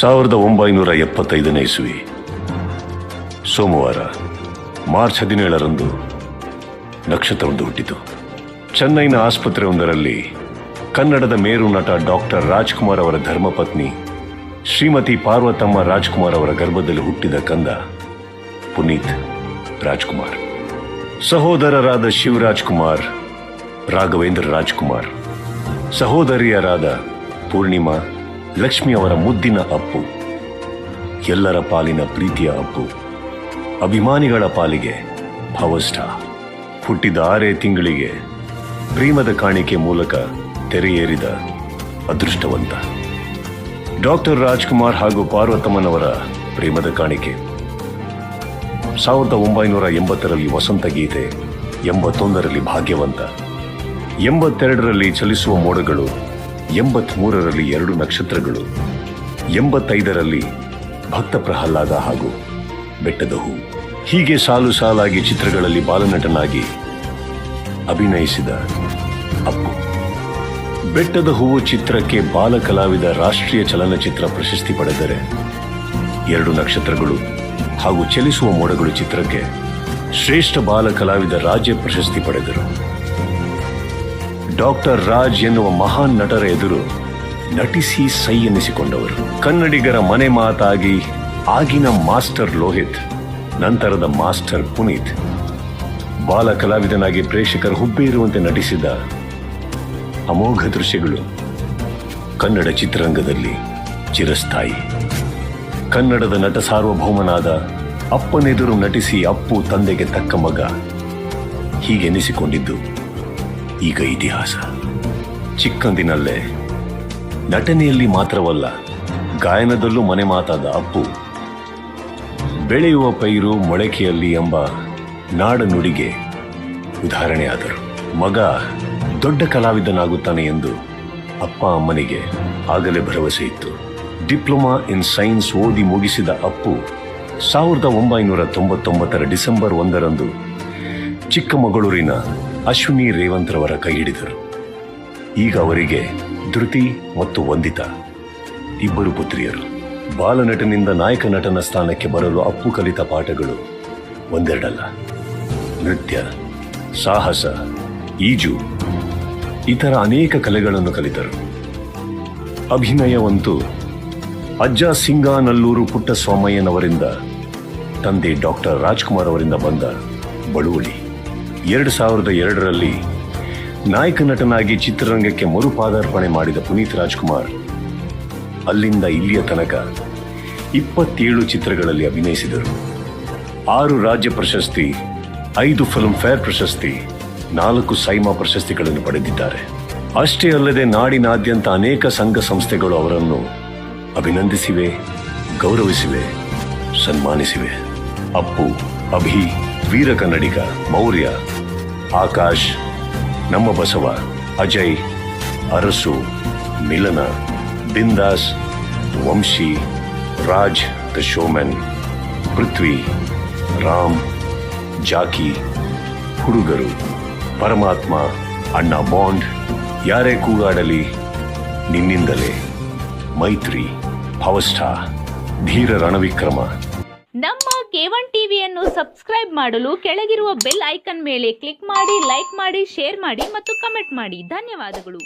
ಸಾವಿರದ ಒಂಬೈನೂರ ಎಪ್ಪತ್ತೈದನೇ ಇಸುವಿ. ಸೋಮವಾರ, ಮಾರ್ಚ್ ಹದಿನೇಳರಂದು ನಕ್ಷತ್ರವೊಂದು ಹುಟ್ಟಿತು. ಚೆನ್ನೈನ ಆಸ್ಪತ್ರೆಯೊಂದರಲ್ಲಿ ಕನ್ನಡದ ಮೇರು ನಟ ಡಾಕ್ಟರ್ ರಾಜ್ಕುಮಾರ್ ಅವರ ಧರ್ಮಪತ್ನಿ ಶ್ರೀಮತಿ ಪಾರ್ವತಮ್ಮ ರಾಜ್ಕುಮಾರ್ ಅವರ ಗರ್ಭದಲ್ಲಿ ಹುಟ್ಟಿದ ಕಂದ ಪುನೀತ್ ರಾಜ್ಕುಮಾರ್. ಸಹೋದರರಾದ ಶಿವರಾಜ್ ಕುಮಾರ್ ರಾಘವೇಂದ್ರ ರಾಜ್ಕುಮಾರ್, ಸಹೋದರಿಯರಾದ ಪೂರ್ಣಿಮಾ ಲಕ್ಷ್ಮಿ ಅವರ ಮುದ್ದಿನ ಅಪ್ಪು, ಎಲ್ಲರ ಪಾಲಿನ ಪ್ರೀತಿಯ ಅಪ್ಪು, ಅಭಿಮಾನಿಗಳ ಪಾಲಿಗೆ ಭಾವಷ್ಠ. ಹುಟ್ಟಿದ ಆರೇ ತಿಂಗಳಿಗೆ ಪ್ರೇಮದ ಕಾಣಿಕೆ ಮೂಲಕ ತೆರೆಯೇರಿದ ಅದೃಷ್ಟವಂತ. ಡಾಕ್ಟರ್ ರಾಜ್ಕುಮಾರ್ ಹಾಗೂ ಪಾರ್ವತಮ್ಮನವರ ಪ್ರೇಮದ ಕಾಣಿಕೆ. ಸಾವಿರದ ಒಂಬೈನೂರ ಎಂಬತ್ತರಲ್ಲಿ ವಸಂತ ಗೀತೆ ಎಂಬತ್ತೊಂದರಲ್ಲಿ ಭಾಗ್ಯವಂತ. ಎಂಬತ್ತೆರಡರಲ್ಲಿ ಚಲಿಸುವ ಮೋಡಗಳು ಎಂಬತ್ಮೂರರಲ್ಲಿ ಎರಡು ನಕ್ಷತ್ರಗಳು, ಎಂಬತ್ತೈದರಲ್ಲಿ ಭಕ್ತ ಪ್ರಹ್ಲಾದ ಹಾಗೂ ಬೆಟ್ಟದ ಹೂ. ಹೀಗೆ ಸಾಲು ಸಾಲಾಗಿ ಚಿತ್ರಗಳಲ್ಲಿ ಬಾಲನಟನಾಗಿ ಅಭಿನಯಿಸಿದ ಅಪ್ಪು. ಬೆಟ್ಟದ ಹೂವು ಚಿತ್ರಕ್ಕೆ ಬಾಲ ಕಲಾವಿದ ರಾಷ್ಟ್ರೀಯ ಚಲನಚಿತ್ರ ಪ್ರಶಸ್ತಿ ಪಡೆದರೆ ಎರಡು ನಕ್ಷತ್ರಗಳು ಹಾಗೂ ಚಲಿಸುವ ಮೋಡಗಳು ಚಿತ್ರಕ್ಕೆ ಶ್ರೇಷ್ಠ ಬಾಲ ಕಲಾವಿದ ರಾಜ್ಯ ಪ್ರಶಸ್ತಿ ಪಡೆದರು. ಡಾಕ್ಟರ್ ರಾಜ್ ಎನ್ನುವ ಮಹಾನ್ ನಟರ ಎದುರು ನಟಿಸಿ ಸೈ ಎನಿಸಿಕೊಂಡವರು. ಕನ್ನಡಿಗರ ಮನೆ ಮಾತಾಗಿ ಆಗಿನ ಮಾಸ್ಟರ್ ಲೋಹಿತ್, ನಂತರದ ಮಾಸ್ಟರ್ ಪುನೀತ್. ಬಾಲ ಕಲಾವಿದನಾಗಿ ಪ್ರೇಕ್ಷಕರ ಹುಬ್ಬೇರುವಂತೆ ನಟಿಸಿದ ಅಮೋಘ ದೃಶ್ಯಗಳು ಕನ್ನಡ ಚಿತ್ರರಂಗದಲ್ಲಿ ಚಿರಸ್ಥಾಯಿ. ಕನ್ನಡದ ನಟ ಸಾರ್ವಭೌಮನಾದ ಅಪ್ಪನೆದುರು ನಟಿಸಿ ಅಪ್ಪು ತಂದೆಗೆ ತಕ್ಕ ಮಗ ಹೀಗೆನಿಸಿಕೊಂಡಿದ್ದು. ಈಗ ಇತಿಹಾಸ. ಚಿಕ್ಕಂದಿನಲ್ಲೇ ನಟನೆಯಲ್ಲಿ ಮಾತ್ರವಲ್ಲ, ಗಾಯನದಲ್ಲೂ ಮನೆ ಮಾತಾದ ಅಪ್ಪು, ಬೆಳೆಯುವ ಪೈರು ಮೊಳಕೆಯಲ್ಲಿ ಎಂಬ ನಾಡ ನುಡಿಗೆ ಉದಾಹರಣೆಯಾದರು. ಮಗ ದೊಡ್ಡ ಕಲಾವಿದನಾಗುತ್ತಾನೆ ಎಂದು ಅಪ್ಪ ಅಮ್ಮನಿಗೆ ಆಗಲೇ ಭರವಸೆ ಇತ್ತು. ಡಿಪ್ಲೊಮಾ ಇನ್ ಸೈನ್ಸ್ ಓದಿ ಮುಗಿಸಿದ ಅಪ್ಪು ಸಾವಿರದ ಒಂಬೈನೂರ ತೊಂಬತ್ತೊಂಬತ್ತರ ಡಿಸೆಂಬರ್ ಒಂದರಂದು ಚಿಕ್ಕಮಗಳೂರಿನ ಅಶ್ವಿನಿ ರೇವಂತ್ರವರ ಕೈ ಹಿಡಿದರು. ಈಗ ಅವರಿಗೆ ಧೃತಿ ಮತ್ತು ವಂದಿತಾ, ಇಬ್ಬರು ಪುತ್ರಿಯರು. ಬಾಲನಟನಿಂದ ನಾಯಕ ನಟನ ಸ್ಥಾನಕ್ಕೆ ಬರಲು ಅಪ್ಪು ಕಲಿತ ಪಾಠಗಳು ಒಂದೆರಡಲ್ಲ. ನೃತ್ಯ, ಸಾಹಸ, ಈಜು, ಇತರ ಅನೇಕ ಕಲೆಗಳನ್ನು ಕಲಿತರು. ಅಭಿನಯವಂತೂ ಅಜ್ಜ ಸಿಂಗಾನಲ್ಲೂರು ಪುಟ್ಟಸ್ವಾಮಯ್ಯನವರಿಂದ ತಂದೆ ಡಾಕ್ಟರ್ ರಾಜ್ಕುಮಾರ್ ಅವರಿಂದ ಬಂದ ಬಳುವಳಿ. ಎರಡು ಸಾವಿರದ ಎರಡರಲ್ಲಿ ನಾಯಕ ನಟನಾಗಿ ಚಿತ್ರರಂಗಕ್ಕೆ ಮರುಪಾದಾರ್ಪಣೆ ಮಾಡಿದ ಪುನೀತ್ ರಾಜ್ಕುಮಾರ್, ಅಲ್ಲಿಂದ ಇಲ್ಲಿಯ ತನಕ ಇಪ್ಪತ್ತೇಳು ಚಿತ್ರಗಳಲ್ಲಿ ಅಭಿನಯಿಸಿದರು. ಆರು ರಾಜ್ಯ ಪ್ರಶಸ್ತಿ, ಐದು ಫಿಲ್ಮ್ ಫೇರ್ ಪ್ರಶಸ್ತಿ, ನಾಲ್ಕು ಸೈಮಾ ಪ್ರಶಸ್ತಿಗಳನ್ನು ಪಡೆದಿದ್ದಾರೆ. ಅಷ್ಟೇ ಅಲ್ಲದೆ ನಾಡಿನಾದ್ಯಂತ ಅನೇಕ ಸಂಘ ಸಂಸ್ಥೆಗಳು ಅವರನ್ನು ಅಭಿನಂದಿಸಿವೆ, ಗೌರವಿಸಿವೆ, ಸನ್ಮಾನಿಸಿವೆ. ಅಪ್ಪು, ಅಭಿ ವೀರ ಕನ್ನಡಿಗ, ಮೌರ್ಯ, ಆಕಾಶ್, ನಮ್ಮ Basava, Ajay, Arasu, Milana, Bindaas, Vamshi, Raj, the showman, Prithvi, Ram, Jackie, Hudugaru, Paramathma, ಅಣ್ಣ ಬಾಂಡ್, ಯಾರೇ ಕೂಗಾಡಲಿ, ನಿನ್ನಿಂದಲೇ. ಮೈತ್ರಿ ಭವಸ್ಟಾರ್ ಧೀರ ರಣವಿಕ್ರಮ. ನಮ್ಮ ಕೇವನ್ ಟಿವಿಯನ್ನು ಸಬ್ಸ್ಕ್ರೈಬ್ ಮಾಡಲು ಕೆಳಗಿರುವ ಬೆಲ್ ಐಕನ್ ಮೇಲೆ ಕ್ಲಿಕ್ ಮಾಡಿ, ಲೈಕ್ ಮಾಡಿ, ಶೇರ್ ಮಾಡಿ ಮತ್ತು ಕಮೆಂಟ್ ಮಾಡಿ. ಧನ್ಯವಾದಗಳು.